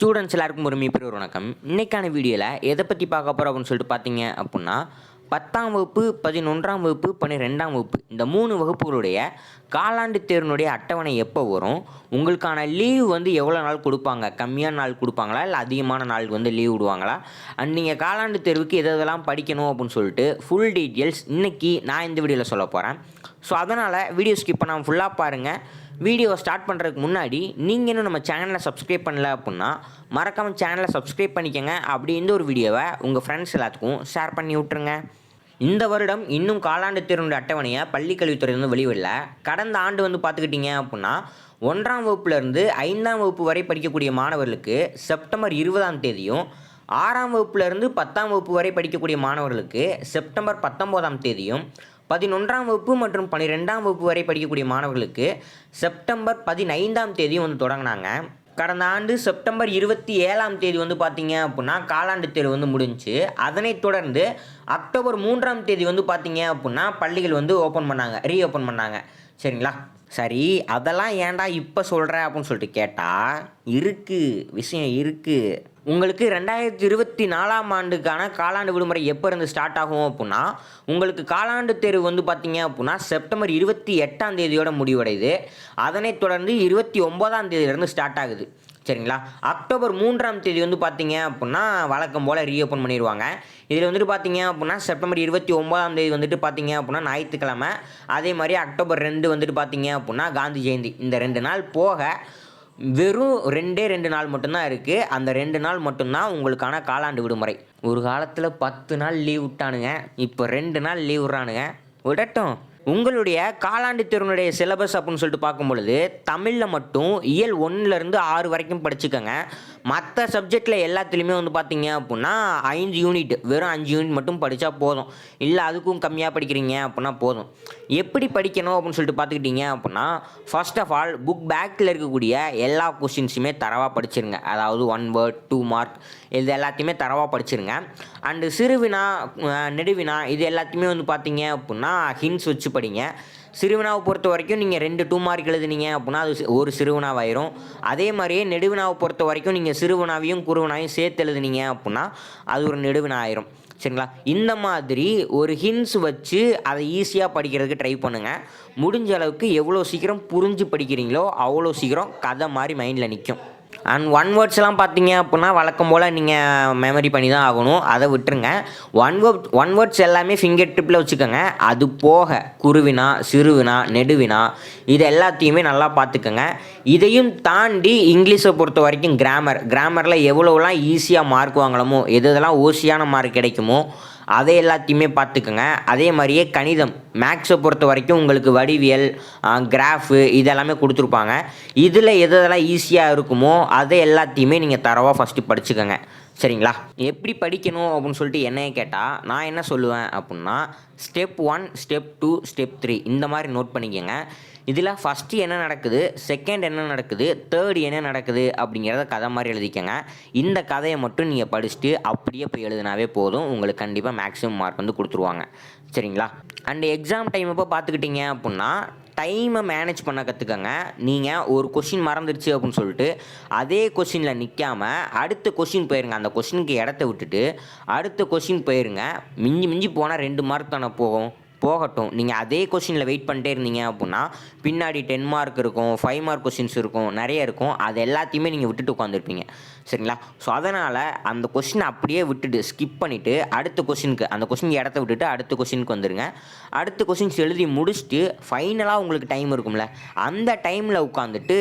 Students எல்லாருக்கும் ஒரு மிகப்பெரிய ஒரு வணக்கம். இன்னைக்கான வீடியோவில் எதை பற்றி பார்க்க போகிறோம் அப்படின்னு சொல்லிட்டு பார்த்தீங்க அப்படின்னா பத்தாம் வகுப்பு பதினொன்றாம் வகுப்பு பன்னிரெண்டாம் வகுப்பு இந்த மூணு வகுப்புகளுடைய காலாண்டு தேர்வினுடைய அட்டவணை எப்போ வரும்? உங்களுக்கான லீவ் வந்து எவ்வளோ நாள் கொடுப்பாங்க? கம்மியான நாள் கொடுப்பாங்களா? இல்லை அதிகமான நாள் வந்து லீவ் விடுவாங்களா? அண்ட் நீங்கள் காலாண்டு தேர்வுக்கு எது எதெல்லாம் படிக்கணும் அப்படின்னு சொல்லிட்டு ஃபுல் டீட்டெயில்ஸ் இன்றைக்கி நான் இந்த வீடியோவில் சொல்ல போகிறேன் ஸோ அதனால் வீடியோ ஸ்கிப் பண்ணாமல் ஃபுல்லாக பாருங்கள் வீடியோவை ஸ்டார்ட் பண்ணுறதுக்கு முன்னாடி நீங்கள் இன்னும் நம்ம சேனலை சப்ஸ்கிரைப் பண்ணல அப்படின்னா மறக்காமல் சேனலை சப்ஸ்கிரைப் பண்ணிக்கோங்க. அப்படி இந்த ஒரு வீடியோவை உங்கள் ஃப்ரெண்ட்ஸ் எல்லாத்துக்கும் ஷேர் பண்ணி விட்ருங்க இந்த வருடம் இன்னும் காலாண்டு தேர்வுடைய அட்டவணையை பள்ளிக்கல்வித்துறை வந்து வெளிவிடல. கடந்த ஆண்டு வந்து பார்த்துக்கிட்டிங்க அப்படின்னா ஒன்றாம் வகுப்புலேருந்து ஐந்தாம் வகுப்பு வரை படிக்கக்கூடிய மாணவர்களுக்கு செப்டம்பர் இருபதாம் தேதியும் ஆறாம் வகுப்புலேருந்து பத்தாம் வகுப்பு வரை படிக்கக்கூடிய மாணவர்களுக்கு செப்டம்பர் பத்தொம்போதாம் தேதியும் பதினொன்றாம் வகுப்பு மற்றும் பன்னிரெண்டாம் வகுப்பு வரை படிக்கக்கூடிய மாணவர்களுக்கு செப்டம்பர் பதினைந்தாம் தேதி வந்து தொடங்கினாங்க. கடந்த ஆண்டு செப்டம்பர் இருபத்தி ஏழாம் தேதி வந்து பார்த்தீங்க அப்படின்னா காலாண்டு தேர்வு வந்து முடிஞ்சு அதனைத் தொடர்ந்து அக்டோபர் மூன்றாம் தேதி வந்து பார்த்தீங்க அப்படின்னா பள்ளிகள் வந்து ஓப்பன் பண்ணாங்க ரீஓப்பன் பண்ணாங்க. சரிங்களா? சரி அதெல்லாம் ஏன்டா இப்போ சொல்கிற அப்படின்னு சொல்லிட்டு கேட்டால் இருக்குது விஷயம் இருக்குது உங்களுக்கு ரெண்டாயிரத்தி இருபத்தி நாலாம் ஆண்டுக்கான காலாண்டு விடுமுறை எப்போ இருந்து ஸ்டார்ட் ஆகும் அப்படின்னா உங்களுக்கு காலாண்டு தேர்வு வந்து பார்த்தீங்க அப்படின்னா செப்டம்பர் இருபத்தி எட்டாம் தேதியோட முடிவடையுது. அதனைத் தொடர்ந்து இருபத்தி ஒம்போதாம் தேதியிலேருந்து ஸ்டார்ட் ஆகுது. சரிங்களா? அக்டோபர் மூன்றாம் தேதி வந்து பார்த்தீங்க அப்படின்னா வழக்கம் போல் ரீஓப்பன் பண்ணிடுவாங்க இதில் வந்துட்டு பார்த்தீங்க அப்படின்னா செப்டம்பர் இருபத்தி ஒன்பதாம் தேதி வந்துட்டு பார்த்தீங்க அப்படின்னா ஞாயிற்றுக்கிழமை. அதே மாதிரி அக்டோபர் ரெண்டு வந்துட்டு பார்த்தீங்க அப்படின்னா காந்தி ஜெயந்தி. இந்த ரெண்டு நாள் போக வெறும் ரெண்டே ரெண்டு நாள் மட்டும்தான் இருக்குது அந்த ரெண்டு நாள் மட்டும்தான் உங்களுக்கான காலாண்டு விடுமுறை. ஒரு காலத்தில் பத்து நாள் லீவ் விட்டானுங்க. இப்போ ரெண்டு நாள் லீவ் விட்றானுங்க. விடட்டும். உங்களுடைய காலாண்டு திறனுடைய சிலபஸ் அப்படின்னு சொல்லிட்டு பார்க்கும் பொழுது தமிழில் மட்டும் இயல் ஒன்றுலேருந்து ஆறு வரைக்கும் படிச்சுக்கோங்க. மற்ற சப்ஜெக்டில் எல்லாத்துலேயுமே வந்து பார்த்தீங்க அப்படின்னா ஐந்து யூனிட் வெறும் அஞ்சு யூனிட் மட்டும் படித்தா போதும். இல்லை அதுக்கும் கம்மியாக படிக்கிறீங்க அப்படின்னா போதும். எப்படி படிக்கணும் அப்படின்னு சொல்லிட்டு பார்த்துக்கிட்டீங்க அப்படின்னா ஃபர்ஸ்ட் ஆஃப் ஆல் புக் பேக்கில் இருக்கக்கூடிய எல்லா கொஷின்ஸுமே தரவாக படிச்சிருங்க. அதாவது ஒன் வேர்ட் டூ மார்க் இது எல்லாத்தையுமே தரவாக படிச்சிருங்க. அண்டு சிறுவினா நெடுவினா இது எல்லாத்தையுமே வந்து பார்த்தீங்க அப்படின்னா ஹின்ஸ் வச்சு படிங்க. சிறுவினாவை பொறுத்த வரைக்கும் நீங்கள் ரெண்டு டூ மார்க் எழுதுனீங்க அப்படின்னா அது ஒரு சிறுவினாவாயிரும். அதே மாதிரியே நெடுவினாவை பொறுத்த வரைக்கும் நீங்கள் சிறுவினாவையும் குறுவினாவையும் சேர்த்து எழுதுனீங்க அப்படின்னா அது ஒரு நெடுவினா ஆயிரும் சரிங்களா? இந்த மாதிரி ஒரு ஹின்ஸ் வச்சு அதை ஈஸியாக படிக்கிறதுக்கு ட்ரை பண்ணுங்கள் முடிஞ்ச அளவுக்கு எவ்வளோ சீக்கிரம் புரிஞ்சு படிக்கிறீங்களோ அவ்வளோ சீக்கிரம் கதை மாதிரி மைண்டில் நிற்கும் அண்ட் ஒன் வேர்ட்ஸ்லாம் பார்த்தீங்க அப்படின்னா வழக்கம் போல் நீங்கள் மெமரி பண்ணி தான் ஆகணும். அதை விட்டுருங்க. ஒன் வேர்ட் ஒன் வேர்ட்ஸ் எல்லாமே ஃபிங்கர் டிப்பில் வச்சுக்கோங்க. அது போக குருவினா சிறுவினா நெடுவினா இது எல்லாத்தையுமே நல்லா பார்த்துக்கோங்க. இதையும் தாண்டி இங்கிலீஷை பொறுத்த வரைக்கும் கிராமர் கிராமரில் எவ்வளோலாம் ஈஸியாக மார்க் வாங்கலாமோ எது எதெல்லாம் ஓசியான மார்க் கிடைக்குமோ அதை எல்லாத்தையுமே பார்த்துக்கோங்க. அதே மாதிரியே கணிதம். மேக்ஸை பொறுத்த வரைக்கும் உங்களுக்கு வடிவியல் கிராஃபு இதெல்லாமே கொடுத்துருப்பாங்க. இதில் எது எதெல்லாம் ஈஸியாக இருக்குமோ அதை எல்லாத்தையுமே நீங்கள் தரவாக ஃபஸ்ட்டு படிச்சுக்கோங்க. சரிங்களா? எப்படி படிக்கணும் அப்படின்னு சொல்லிட்டு என்னைய கேட்டால் நான் என்ன சொல்லுவேன் அப்படின்னா step one step two step three இந்த மாதிரி நோட் பண்ணிக்கோங்க. இதில் ஃபஸ்ட்டு என்ன நடக்குது செகண்ட் என்ன நடக்குது தேர்ட் என்ன நடக்குது அப்படிங்கிறத கதை மாதிரி எழுதிக்கங்க. இந்த கதையை மட்டும் நீங்கள் படிச்சுட்டு அப்படியே போய் எழுதினாவே போதும். உங்களுக்கு கண்டிப்பாக மேக்ஸிமம் மார்க் வந்து கொடுத்துருவாங்க. சரிங்களா? அண்ட் எக்ஸாம் டைம் அப்போ பார்த்துக்கிட்டிங்க அப்படின்னா டைமை மேனேஜ் பண்ண கற்றுக்கங்க நீங்கள் ஒரு கொஷின் மறந்துடுச்சு அப்படின்னு சொல்லிட்டு அதே கொஷினில் நிற்காம அடுத்த கொஷின் போயிருங்க. அந்த கொஷினுக்கு இடத்த விட்டுட்டு அடுத்த கொஷின் போயிருங்க. மிஞ்சி மிஞ்சி போனால் ரெண்டு மார்க் தானே போகும். போகட்டும். நீங்கள் அதே கொஷினில் வெயிட் பண்ணிட்டே இருந்தீங்க அப்படின்னா பின்னாடி டென் மார்க் இருக்கும் ஃபைவ் மார்க் கொஷின்ஸ் இருக்கும் நிறைய இருக்கும். அது எல்லாத்தையுமே நீங்கள் விட்டுட்டு உட்காந்துருப்பீங்க சரிங்களா? ஸோ அதனால் அந்த கொஷினை அப்படியே விட்டுட்டு ஸ்கிப் பண்ணிவிட்டு அடுத்த கொஷினுக்கு அந்த கொஷின் இடத்த விட்டுட்டு அடுத்த கொஷினுக்கு வந்துடுங்க அடுத்த கொஷின்ஸ் எழுதி முடிச்சுட்டு ஃபைனலாக உங்களுக்கு டைம் இருக்கும்ல. அந்த டைமில் உட்காந்துட்டு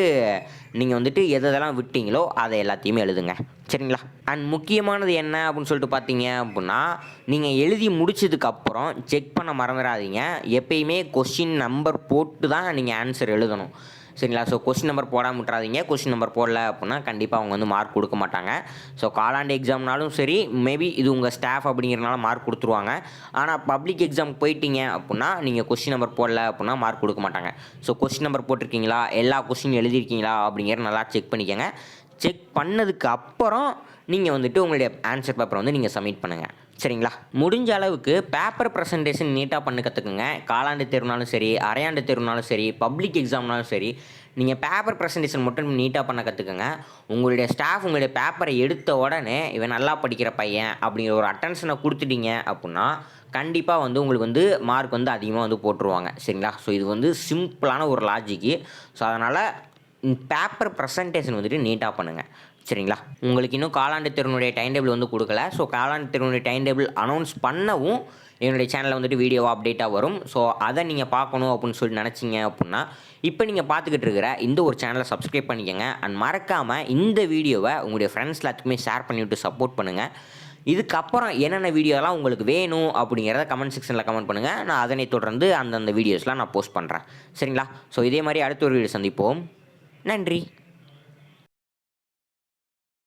நீங்கள் வந்துட்டு எது எதெல்லாம் விட்டீங்களோ அதை எல்லாத்தையுமே எழுதுங்க. சரிங்களா? அண்ட் முக்கியமானது என்ன அப்படின்னு சொல்லிட்டு பார்த்தீங்க அப்படின்னா நீங்கள் எழுதி முடிச்சதுக்கப்புறம் செக் பண்ண மறந்துடாதீங்க எப்பயுமே கொஷின் நம்பர் போட்டு தான் நீங்கள் ஆன்சர் எழுதணும். சரிங்களா? ஸோ கொஸ்டின் நம்பர் போடாமல் விட்றாதீங்க கொஸ்டின் நம்பர் போடல அப்படின்னா கண்டிப்பாக அவங்க வந்து மார்க் கொடுக்க மாட்டாங்க. ஸோ காலாண்டு எக்ஸாம்னாலும் சரி மேபி இது உங்கள் ஸ்டாஃப் அப்படிங்கிறனால மார்க் கொடுத்துருவாங்க. ஆனால் பப்ளிக் எக்ஸாம் போயிட்டீங்க அப்படின்னா நீங்கள் கொஸ்டின் நம்பர் போடல அப்படின்னா மார்க் கொடுக்க மாட்டாங்க. ஸோ கொஸ்டின் நம்பர் போட்டிருக்கீங்களா? எல்லா கொஸ்டின் எழுதியிருக்கீங்களா அப்படிங்கிற நல்லா செக் பண்ணிக்கோங்க. செக் பண்ணதுக்கு அப்புறம் நீங்கள் வந்துட்டு உங்களுடைய ஆன்சர் பேப்பரை வந்து நீங்கள் சப்மிட் பண்ணுங்கள் சரிங்களா? முடிஞ்ச அளவுக்கு பேப்பர் ப்ரெசன்டேஷன் நீட்டாக பண்ண கற்றுக்குங்க காலாண்டு தேர்வுனாலும் சரி அரையாண்டு தேர்வுனாலும் சரி பப்ளிக் எக்ஸாம்னாலும் சரி நீங்கள் பேப்பர் ப்ரெசன்டேஷன் மட்டும் நீட்டாக பண்ண கற்றுக்குங்க உங்களுடைய ஸ்டாஃப் உங்களுடைய பேப்பரை எடுத்த உடனே இவன் நல்லா படிக்கிற பையன் அப்படிங்கிற ஒரு அட்டென்ஷனை கொடுத்துட்டீங்க அப்படின்னா கண்டிப்பாக வந்து உங்களுக்கு வந்து மார்க் வந்து அதிகமாக வந்து போட்டுருவாங்க. சரிங்களா? ஸோ இது வந்து சிம்பிளான ஒரு லாஜிக்கு ஸோ அதனால் பேப்பர் ப்ரெசன்டேஷன் வந்துட்டு நீட்டாக பண்ணுங்கள் சரிங்களா? உங்களுக்கு இன்னும் காலாண்டு திறனுடைய டைம் டேபிள் வந்து கொடுக்கல. ஸோ காலாண்டு திறனுடைய டைம் டேபிள் அனௌன்ஸ் பண்ணவும் என்னுடைய சேனலில் வந்துட்டு வீடியோவாக அப்டேட்டாக வரும். ஸோ அதை நீங்கள் பார்க்கணும் அப்படின்னு சொல்லி நினச்சிங்க அப்படின்னா இப்போ நீங்கள் பார்த்துக்கிட்டு இருக்கிற இந்த ஒரு சேனலை சப்ஸ்கிரைப் பண்ணிக்கோங்க. அண்ட் மறக்காமல் இந்த வீடியோவை உங்களுடைய ஃப்ரெண்ட்ஸ் எல்லாத்துக்குமே ஷேர் பண்ணிவிட்டு சப்போர்ட் பண்ணுங்கள் இதுக்கப்புறம் என்னென்ன வீடியோலாம் உங்களுக்கு வேணும் அப்படிங்கிறத கமெண்ட் செக்ஷனில் கமெண்ட் பண்ணுங்கள் நான் அதனை தொடர்ந்து அந்தந்த வீடியோஸ்லாம் நான் போஸ்ட் பண்ணுறேன் சரிங்களா? ஸோ இதே மாதிரி அடுத்த ஒரு வீடியோ சந்திப்போம். நன்றி